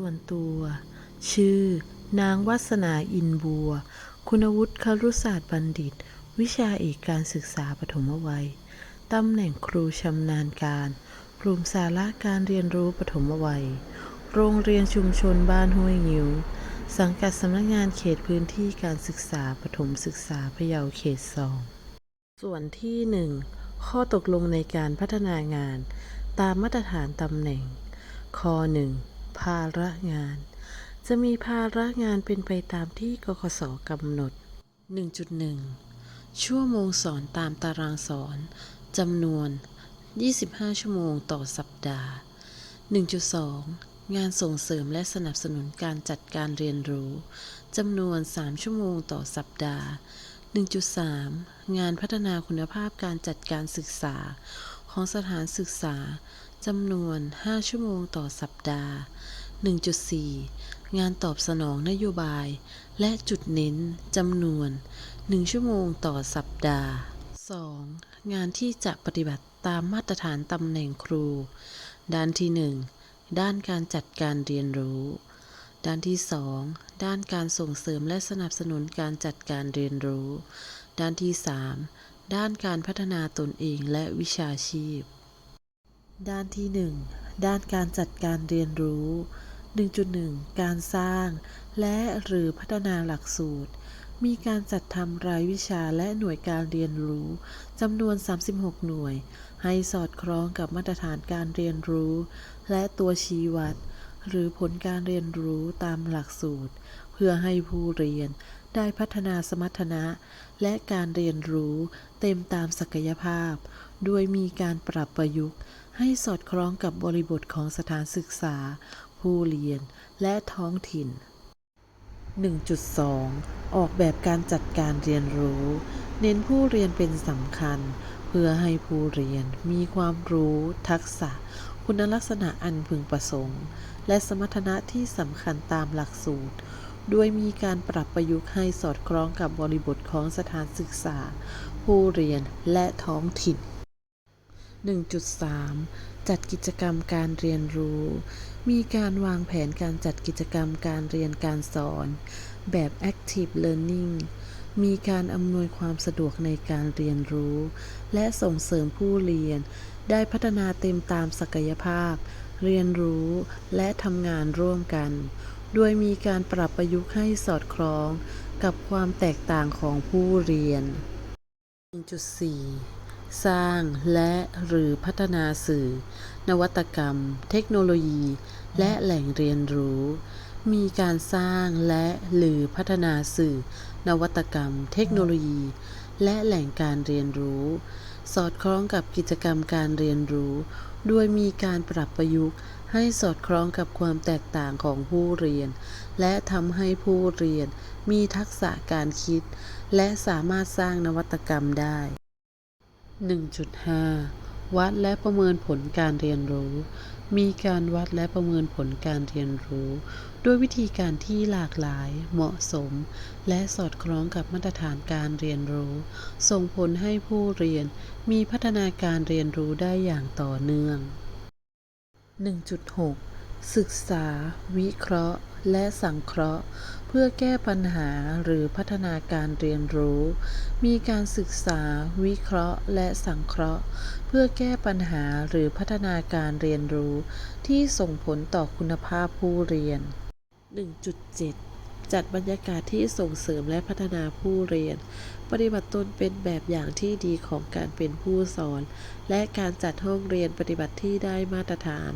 ส่วนตัว ชื่อ นางวัสนาอินบัว คุณวุฒิครุศาสตร์บัณฑิต วิชาเอกการศึกษาปฐมวัย ตำแหน่งครูชำนาญการ กลุ่มสาระการเรียนรู้ปฐมวัย โรงเรียนชุมชนบ้านห้วยงิ้ว สังกัดสำนักงานเขตพื้นที่การศึกษาปฐมศึกษาพะเยาเขตสอง ส่วนที่หนึ่งข้อตกลงในการพัฒนางานตามมาตรฐานตำแหน่งข้อ 1. ภาระงาน จะมีภาระงานเป็นไปตามที่กกสกำหนด 1.1 ชั่วโมงสอนตามตารางสอนจำนวน 25 ชั่วโมงต่อสัปดาห์ 1.2 งานส่งเสริมและสนับสนุนการจัดการเรียนรู้จำนวน 3 ชั่วโมงต่อสัปดาห์ 1.3 งานพัฒนาคุณภาพการจัดการศึกษาของสถานศึกษา จำนวน 5 ชั่วโมงต่อสัปดาห์ 1.4 งานตอบสนองนโยบาย และจุดเน้นจำนวน 1 ชั่วโมงต่อสัปดาห์ 2. งานที่จะปฏิบัติตามมาตรฐานตำแหน่งครู ด้านที่ 1 ด้านการจัดการเรียนรู้ ด้านที่ 2 ด้านการส่งเสริมและสนับสนุนการจัดการเรียนรู้ ด้านที่ 3 ด้านการพัฒนาตนเองและวิชาชีพ ด้านที่ 1 ด้านการจัดการเรียนรู้ 1.1 การสร้าง และหรือพัฒนาหลักสูตร มีการจัดทำรายวิชาและหน่วยการเรียนรู้จำนวน 36 หน่วย ให้สอดคล้องกับมาตรฐานการเรียนรู้ และตัวชี้วัด หรือผลการเรียนรู้ตามหลักสูตร เพื่อให้ผู้เรียนได้พัฒนาสมรรถนะ และการเรียนรู้เต็มตามศักยภาพ โดยมีการปรับประยุกต์ ให้สอดคล้องกับบริบทของสถานศึกษา ผู้เรียน และท้องถิ่น 1.2 ออกแบบการจัดการเรียนรู้ เน้นผู้เรียนเป็นสำคัญ เพื่อให้ผู้เรียนมีความรู้ ทักษะ คุณลักษณะอันพึงประสงค์ และสมรรถนะที่สำคัญตามหลักสูตร โดยมีการปรับประยุกต์ให้สอดคล้องกับบริบทของสถานศึกษา ผู้เรียนและท้องถิ่น 1.3 จัดกิจกรรมการเรียนรู้ มีการวางแผนการจัดกิจกรรมการเรียนการสอน แบบ Active Learning มีการอำนวยความสะดวกในการเรียนรู้ และส่งเสริมผู้เรียน ได้พัฒนาเต็มตามศักยภาพ เรียนรู้และทำงานร่วมกัน โดยมีการปรับประยุกต์ให้สอดคล้องกับความแตกต่างของผู้เรียน 1.4 สร้างและหรือพัฒนาสื่อ นวัตกรรม เทคโนโลยี และแหล่งเรียนรู้ มีการสร้างและหรือพัฒนาสื่อ นวัตกรรม เทคโนโลยี และแหล่งการเรียนรู้ สอดคล้องกับกิจกรรมการเรียนรู้ โดยมีการปรับประยุกต์ให้สอดคล้องกับความแตกต่างของผู้เรียน และทำให้ผู้เรียนมีทักษะการคิด และสามารถสร้างนวัตกรรมได้ 1.5 วัดและประเมินผลการเรียนรู้ มีการวัดและประเมินผลการเรียนรู้ ด้วยวิธีการที่หลากหลาย เหมาะสม และสอดคล้องกับมาตรฐานการเรียนรู้ ส่งผลให้ผู้เรียนมีพัฒนาการเรียนรู้ได้อย่างต่อเนื่อง 1.6 ศึกษา วิเคราะห์ และสังเคราะห์ พื่อแก้ปัญหาหรือพัฒนาการเรียนรู้ มีการศึกษา วิเคราะห์ และสังเคราะห์ เพื่อแก้ปัญหาหรือพัฒนาการเรียนรู้ ที่ส่งผลต่อคุณภาพผู้เรียน 1.7จัดบรรยากาศที่ส่งเสริมและพัฒนาผู้เรียน ปฏิบัติตนเป็นแบบอย่างที่ดีของการเป็นผู้สอน และการจัดห้องเรียนปฏิบัติที่ได้มาตรฐาน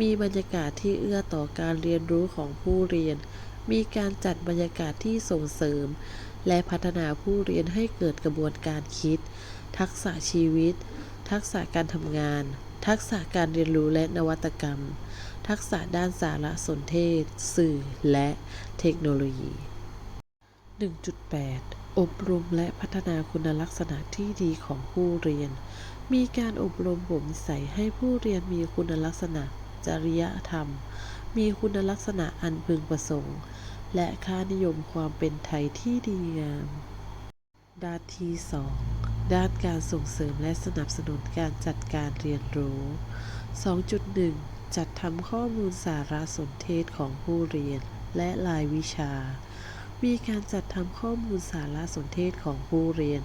มีบรรยากาศที่เอื้อต่อการเรียนรู้ของผู้เรียน มีการจัดบรรยากาศที่ส่งเสริม และพัฒนาผู้เรียนให้เกิดกระบวนการคิด ทักษะชีวิต ทักษะการทำงาน ทักษะการเรียนรู้และนวัตกรรม ทักษะด้านสารสนเทศ สื่อ และเทคโนโลยี 1.8อบรมและพัฒนาคุณลักษณะที่ดีของผู้เรียน มีการอบรมบ่มนิสัยให้ผู้เรียนมีคุณลักษณะ จริยธรรม มีคุณลักษณะอันพึงประสงค์ และค่านิยมความเป็นไทยที่ดีงาม ด้านที่ 2 ด้านการส่งเสริมและสนับสนุนการจัดการเรียนรู้ 2.1 จัดทำข้อมูลสารสนเทศของผู้เรียนและรายวิชา มีการจัดทำข้อมูลสารสนเทศของผู้เรียน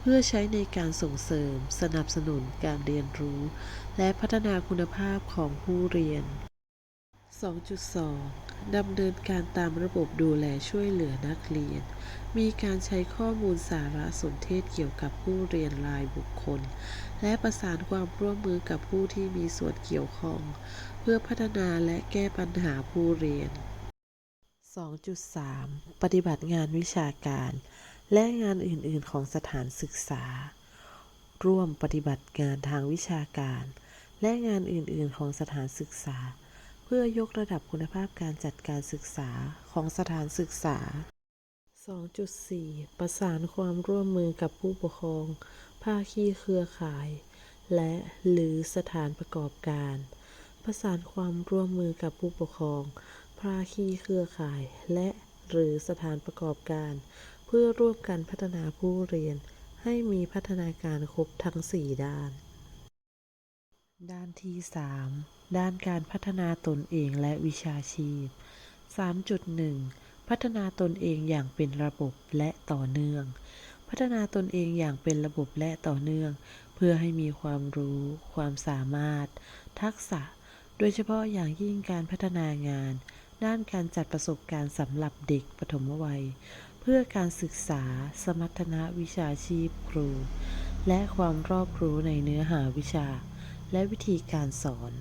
เพื่อใช้ในการส่งเสริม สนับสนุนการเรียนรู้ และพัฒนาคุณภาพของผู้เรียน 2.2 ดำเนินการตามระบบดูแลช่วยเหลือนักเรียน มีการใช้ข้อมูลสารสนเทศเกี่ยวกับผู้เรียนรายบุคคล และประสานความร่วมมือกับผู้ที่มีส่วนเกี่ยวข้อง เพื่อพัฒนาและแก้ปัญหาผู้เรียน 2.3 ปฏิบัติงานวิชาการ และงานอื่น ๆ ของสถานศึกษา ร่วมปฏิบัติงานทางวิชาการ และงานอื่น ๆ ของสถานศึกษา เพื่อยกระดับคุณภาพการจัดการศึกษาของสถานศึกษา 2.4 ประสานความร่วมมือกับผู้ปกครอง ภาคีเครือข่าย และหรือสถานประกอบการ ประสานความร่วมมือกับผู้ปกครอง ภาคีเครือข่าย และหรือสถานประกอบการ เพื่อร่วมกันพัฒนาผู้เรียน ให้มีพัฒนาการครบทั้ง 4 ด้าน ด้านที่ 3 ด้านการพัฒนาตนเองและวิชาชีพ 3.1 พัฒนาตนเองอย่างเป็นระบบและต่อเนื่อง พัฒนาตนเองอย่างเป็นระบบและต่อเนื่อง เพื่อให้มีความรู้ ความสามารถ ทักษะ โดยเฉพาะอย่างยิ่งการพัฒนางาน ด้านการจัดประสบการณ์สำหรับเด็กปฐมวัย เพื่อการศึกษา สมรรถนะวิชาชีพครู และความรอบรู้ในเนื้อหาวิชาและวิธีการสอน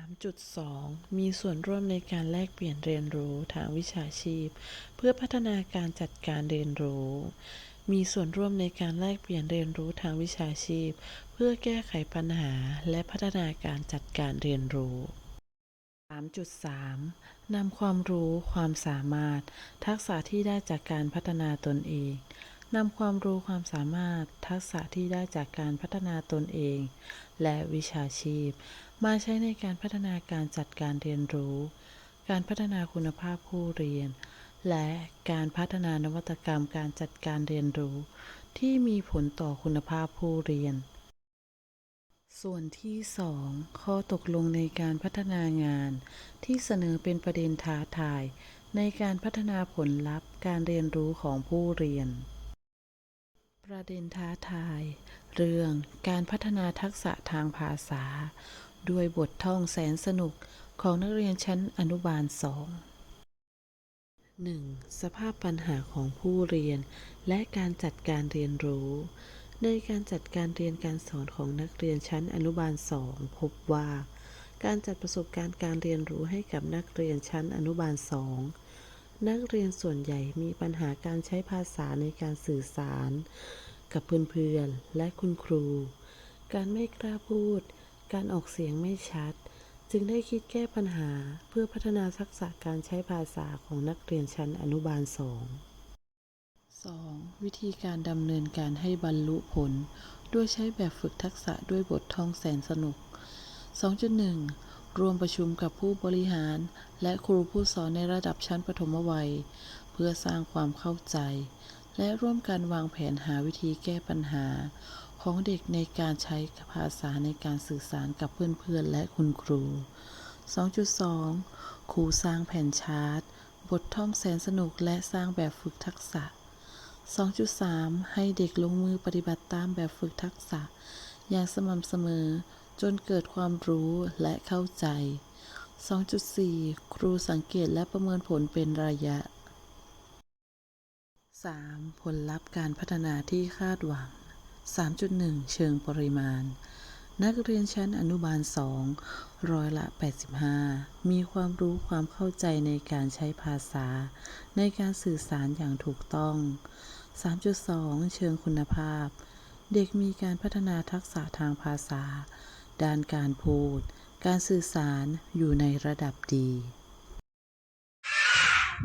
3.2 มีส่วนร่วมในการแลกเปลี่ยนเรียนรู้ทางวิชาชีพ เพื่อพัฒนาการจัดการเรียนรู้ มีส่วนร่วมในการแลกเปลี่ยนเรียนรู้ทางวิชาชีพ เพื่อแก้ไขปัญหาและพัฒนาการจัดการเรียนรู้ 3.3 นำความรู้ ความสามารถ ทักษะที่ได้จากการพัฒนาตนเอง นำความรู้ความสามารถทักษะที่ได้จากการพัฒนาตนเอง และวิชาชีพ มาใช้ในการพัฒนาการจัดการเรียนรู้ การพัฒนาคุณภาพผู้เรียน และการพัฒนานวัตกรรมการจัดการเรียนรู้ ที่มีผลต่อคุณภาพผู้เรียน ส่วนที่ 2 ข้อตกลงในการพัฒนางาน ที่เสนอเป็นประเด็นท้าทาย ในการพัฒนาผลลัพธ์การเรียนรู้ของผู้เรียน ประเด็นท้าทาย เรื่องการพัฒนาทักษะทางภาษา ด้วยบทท่องแสนสนุกของนักเรียนชั้นอนุบาล2 1. สภาพปัญหาของผู้เรียน และการจัดการเรียนรู้ ในการจัดการเรียนการสอนของนักเรียนชั้นอนุบาล2พบว่า การจัดประสบการณ์การเรียนรู้ให้กับนักเรียนชั้นอนุบาล2 นักเรียนส่วนใหญ่มีปัญหาการใช้ภาษาในการสื่อสาร กับเพื่อนๆ และคุณครู การไม่กล้าพูด การออกเสียงไม่ชัด จึงได้คิดแก้ปัญหาเพื่อพัฒนาทักษะการใช้ภาษาของนักเรียนชั้นอนุบาล2 2. วิธีการดำเนินการให้บรรลุผลโดยใช้แบบฝึกทักษะด้วยบทท่องแสนสนุก 2.1 รวมประชุมกับผู้บริหาร และครูผู้สอนในระดับชั้นประถมวัย เพื่อสร้างความเข้าใจ และร่วมกันวางแผนหาวิธีแก้ปัญหา ของเด็กในการใช้ภาษาในการสื่อสารกับเพื่อนๆ และคุณครู 2.2 ครูสร้างแผ่นชาร์ตบทท่องแสนสนุกและสร้างแบบฝึกทักษะ 2.3 ให้เด็กลงมือปฏิบัติตามแบบฝึกทักษะ อย่างสม่ำเสมอ จนเกิดความรู้และเข้าใจ 2.4 ครูสังเกตและประเมินผลเป็นระยะ 3. ผลลัพธ์การพัฒนาที่คาดหวัง 3.1 เชิงปริมาณ นักเรียนชั้นอนุบาล 2 ร้อยละ 85 มีความรู้ความเข้าใจในการใช้ภาษา ในการสื่อสารอย่างถูกต้อง 3.2 เชิงคุณภาพ เด็กมีการพัฒนาทักษะทางภาษา ด้านการพูด การสื่อสารอยู่ในระดับดี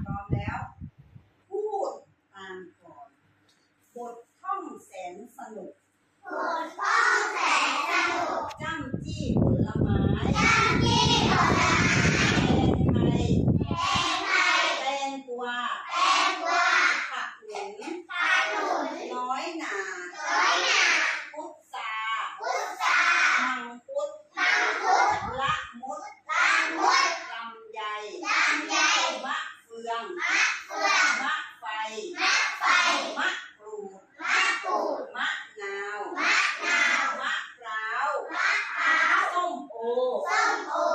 พร้อมแล้ว พูดตามก่อน บทท่องแสนสนุก บทท่องแสนสนุกจ้ำจี้ผลไม้ 三二